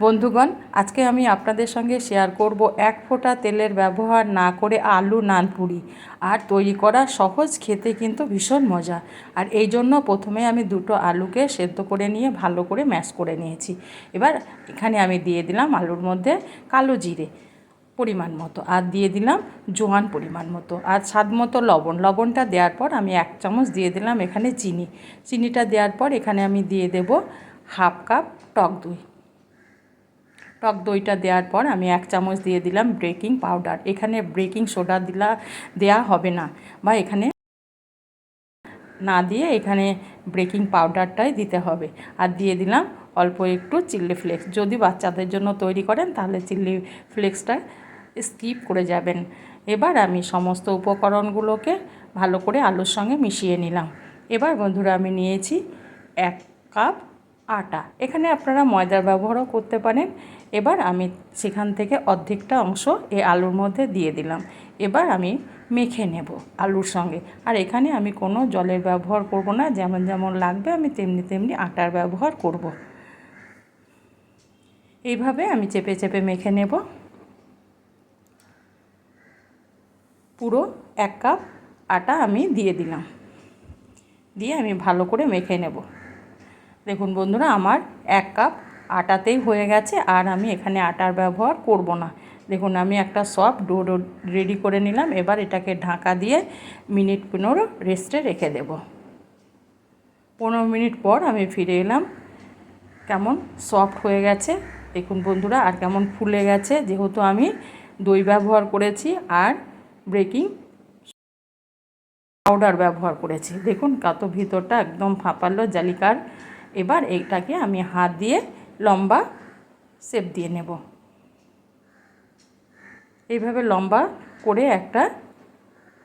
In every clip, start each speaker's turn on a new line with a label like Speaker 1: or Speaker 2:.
Speaker 1: বন্ধুগণ, আজকে আমি আপনাদের সঙ্গে শেয়ার করব এক ফোঁটা তেলের ব্যবহার না করে আলু নানপুরি আর তৈরি করা সহজ খেতে কিন্তু ভীষণ মজা। আর এই জন্য প্রথমে আমি দুটো আলুকে সেদ্ধ করে নিয়ে ভালো করে ম্যাশ করে নিয়েছি। এবার এখানে আমি দিয়ে দিলাম আলুর মধ্যে কালো জিরে পরিমাণ মতো। আর দিয়ে দিলাম জোয়ান পরিমাণ মতো। আর স্বাদ মতো লবণ। লবণটা দেওয়ার পর আমি এক চামচ দিয়ে দিলাম এখানে চিনি। চিনিটা দেওয়ার পর এখানে আমি দিয়ে দেব হাফ কাপ টক দই। টক দইটা দেওয়ার পর আমি এক চামচ দিয়ে দিলাম বেকিং পাউডার। এখানে বেকিং সোডা দিলা, দেয়া হবে না বা এখানে না দিয়ে এখানে বেকিং পাউডারটাই দিতে হবে। আর দিয়ে দিলাম অল্প একটু চিল্লি ফ্লেক্স। যদি বাচ্চাদের জন্য তৈরি করেন তাহলে চিল্লি ফ্লেক্সটা স্কিপ করে যাবেন। এবার আমি সমস্ত উপকরণগুলোকে ভালো করে আলুর সঙ্গে মিশিয়ে নিলাম। এবার বন্ধুরা আমি নিয়েছি এক কাপ আটা। এখানে আপনারা ময়দার ব্যবহারও করতে পারেন। এবার আমি সেখান থেকে অর্ধেকটা অংশ এই আলুর মধ্যে দিয়ে দিলাম। এবার আমি মেখে নেব আলুর সঙ্গে। আর এখানে আমি কোনো জলের ব্যবহার করব না, যেমন যেমন লাগবে আমি তেমনি তেমনি আটার ব্যবহার করব। এইভাবে আমি চেপে চেপে মেখে নেব। পুরো এক কাপ আটা আমি দিয়ে দিলাম। দিয়ে আমি ভালো করে মেখে নেব। দেখুন বন্ধুরা, আমার এক কাপ আটাতেই হয়ে গেছে আর আমি এখানে আটার ব্যবহার করব না। দেখুন, আমি একটা সফট ডো, রেডি করে নিলাম। এবার এটাকে ঢাকা দিয়ে মিনিট পনেরো রেস্টে রেখে দেব। পনেরো মিনিট পর আমি ফিরে এলাম। কেমন সফট হয়ে গেছে। দেখুন বন্ধুরা, আর কেমন ফুলে গেছে। যেহেতু আমি দই ব্যবহার করেছি আর ব্রেকিং পাউডার ব্যবহার করেছি। দেখুন, কত ভিতরটা একদম ফাঁপালো জালিকার। এবার এইটাকে আমি হাত দিয়ে লম্বা শেপ দিয়ে নেব। এইভাবে লম্বা করে একটা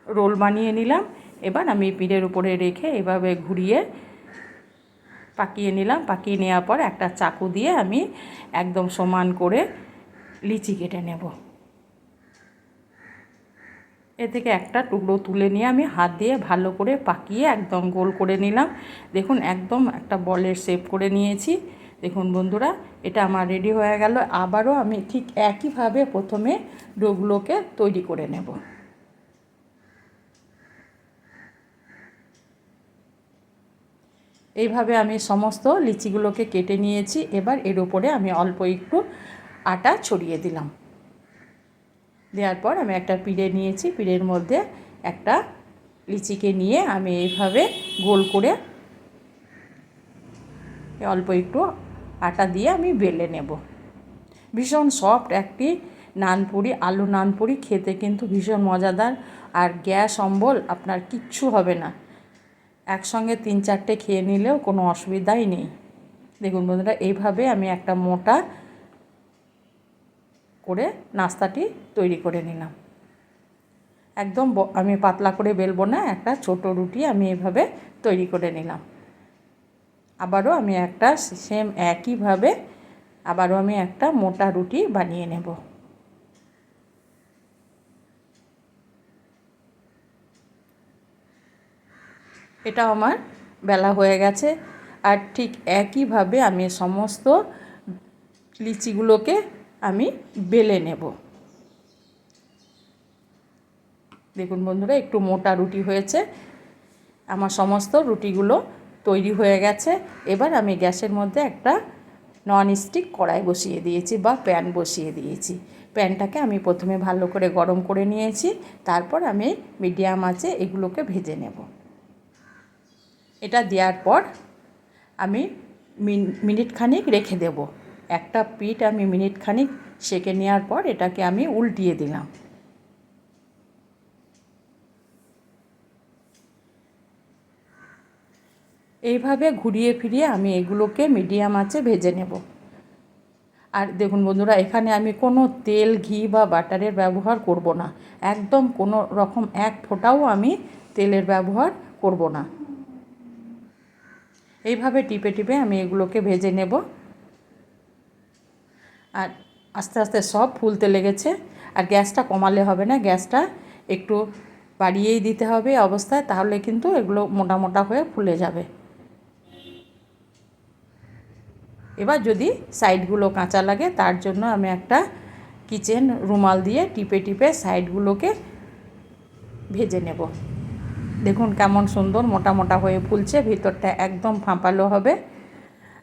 Speaker 1: রোল বানিয়ে নিলাম। এবার আমি পিঠের উপরে রেখে এভাবে ঘুরিয়ে পাকিয়ে নিলাম। পাকিয়ে নেওয়ার পর একটা চাকু দিয়ে আমি একদম সমান করে লিচি কেটে নেব। এ থেকে একটা টুকরো তুলে নিয়ে আমি হাত দিয়ে ভালো করে পাকিয়ে একদম গোল করে নিলাম। দেখুন, একদম একটা বলের শেপ করে নিয়েছি। দেখুন বন্ধুরা, এটা আমার রেডি হয়ে গেল। আবারও আমি ঠিক একইভাবে প্রথমে ডোগুলোকে তৈরি করে নেব। এইভাবে আমি সমস্ত লিচিগুলোকে কেটে নিয়েছি। এবার এর উপরে আমি অল্প একটু আটা ছড়িয়ে দিলাম। দেওয়ার পর আমি একটা পিড়ে নিয়েছি। পিড়ের মধ্যে একটা লিচিকে নিয়ে আমি এইভাবে গোল করে অল্প একটু আটা দিয়ে আমি বেলে নেব। ভীষণ সফট একটি নানপুরি, আলু নানপুরি খেতে কিন্তু ভীষণ মজাদার। আর গ্যাস, অম্বল আপনার কিচ্ছু হবে না। একসঙ্গে তিন চারটে খেয়ে নিলেও কোনো অসুবিধাই নেই। দেখুন বন্ধুরা, এইভাবে আমি একটা মোটা করে নাস্তাটি তৈরি করে নিলাম। একদম আমি পাতলা করে বেলবো না, একটা ছোট রুটি আমি এভাবে তৈরি করে নিলাম। আবারও আমি একটা সেম একইভাবে আবারও আমি একটা মোটা রুটি বানিয়ে নেব। এটা আমার বেলা হয়ে গেছে আর ঠিক একইভাবে আমি সমস্ত লিচিগুলোকে আমি বেলে নেব। দেখুন বন্ধুরা, একটু মোটা রুটি হয়েছে। আমার সমস্ত রুটিগুলো তৈরি হয়ে গেছে। এবার আমি গ্যাসের মধ্যে একটা নন স্টিক কড়াই বসিয়ে দিয়েছি বা প্যান বসিয়ে দিয়েছি। প্যানটাকে আমি প্রথমে ভালো করে গরম করে নিয়েছি, তারপর আমি মিডিয়াম আঁচে এগুলোকে ভেজে নেব। এটা দেওয়ার পর আমি মিনিট খানিক রেখে দেব। একটা পিঠ আমি মিনিট খানিক সেকে নেওয়ার পর এটাকে আমি উল্টিয়ে দিলাম। এইভাবে ঘুরিয়ে ফিরিয়ে আমি এগুলোকে মিডিয়াম আঁচে ভেজে নেব। আর দেখুন বন্ধুরা, এখানে আমি কোনো তেল, ঘি বা বাটারের ব্যবহার করব না। একদম কোনো রকম এক ফোঁটাও আমি তেলের ব্যবহার করব না। এইভাবে টিপে টিপে আমি এগুলোকে ভেজে নেব। আর আস্তে আস্তে সব ফুলতে লেগেছে। আর গ্যাসটা কমালে হবে না, গ্যাসটা একটু বাড়িয়েই দিতে হবে অবস্থায়, তাহলে কিন্তু এগুলো মোটা মোটা হয়ে ফুলে যাবে। এবার যদি সাইডগুলো কাঁচা লাগে, তার জন্য আমি একটা কিচেন রুমাল দিয়ে টিপে টিপে সাইডগুলোকে ভেজে নেব। দেখুন কেমন সুন্দর মোটা মোটা হয়ে ফুলছে, ভিতরটা একদম ফাঁপালো হবে।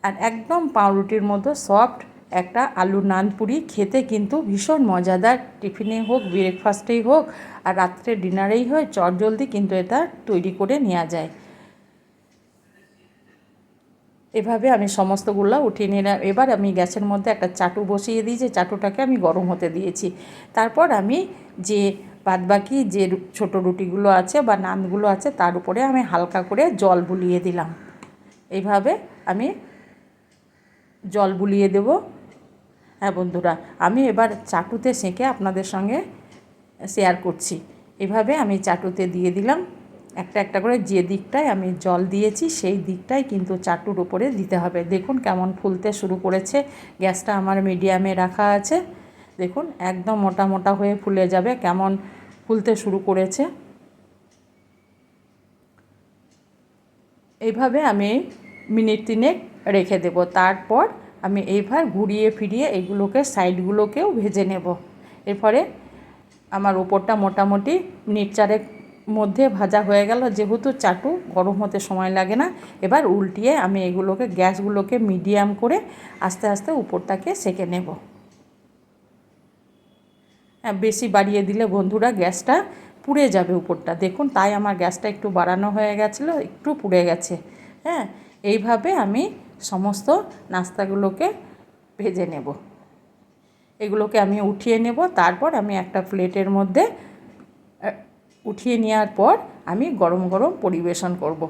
Speaker 1: আর একদম পাউরুটির মতো সফট একটা আলু নান পুরি খেতে কিন্তু ভীষণ মজাদার। টিফিনে হোক ব্রেকফাস্টেই হোক, আর রাত্রে ডিনারেই হয়, চটজলদি কিন্তু এটা তৈরি করে নেওয়া যায়। এভাবে আমি সমস্তগুলো উঠিয়ে নিলাম। এবার আমি গ্যাসের মধ্যে একটা চাটু বসিয়ে দিয়েছি, চাটুটাকে আমি গরম হতে দিয়েছি। তারপর আমি যে বাদবাকি যে ছোট রুটিগুলো আছে বা নানগুলো আছে, তার উপরে আমি হালকা করে জল বুলিয়ে দিলাম। এইভাবে আমি জল বুলিয়ে দেব। হ্যাঁ বন্ধুরা, আমি এবার চাটুতে সেঁকে আপনাদের সঙ্গে শেয়ার করছি। এভাবে আমি চাটুতে দিয়ে দিলাম। একটা একটা করে যে দিকটায় আমি জল দিয়েছি, সেই দিকটাই কিন্তু চাটুর উপরে দিতে হবে। দেখুন কেমন ফুলতে শুরু করেছে। গ্যাসটা আমার মিডিয়ামে রাখা আছে। দেখুন একদম মোটা মোটা হয়ে ফুলে যাবে, কেমন ফুলতে শুরু করেছে। এইভাবে আমি মিনিট তিনেক রেখে দেব। তারপর আমি এইবার ঘুরিয়ে ফিরিয়ে এগুলোকে সাইডগুলোকেও ভেজে নেব। এরপরে আমার উপরটা মোটামুটি মিনিট চারেক মধ্যে ভাজা হয়ে গেল, যেহেতু চাটু গরম হতে সময় লাগে না, এবার উল্টিয়ে আমি এগুলোকে, গ্যাসগুলোকে মিডিয়াম করে আস্তে আস্তে উপরটাকে সেকে নেব। হ্যাঁ বেশি বাড়িয়ে দিলে বন্ধুরা গ্যাসটা পুড়ে যাবে উপরটা। দেখুন, তাই আমার গ্যাসটা একটু বাড়ানো হয়ে গেছিল, একটু পুড়ে গেছে। হ্যাঁ এইভাবে আমি সমস্ত নাস্তাগুলোকে ভেজে নেব। এগুলোকে আমি উঠিয়ে নেব, তারপর আমি একটা প্লেটের মধ্যে উঠিয়ে নেওয়ার পর আমি গরম গরম পরিবেশন করব।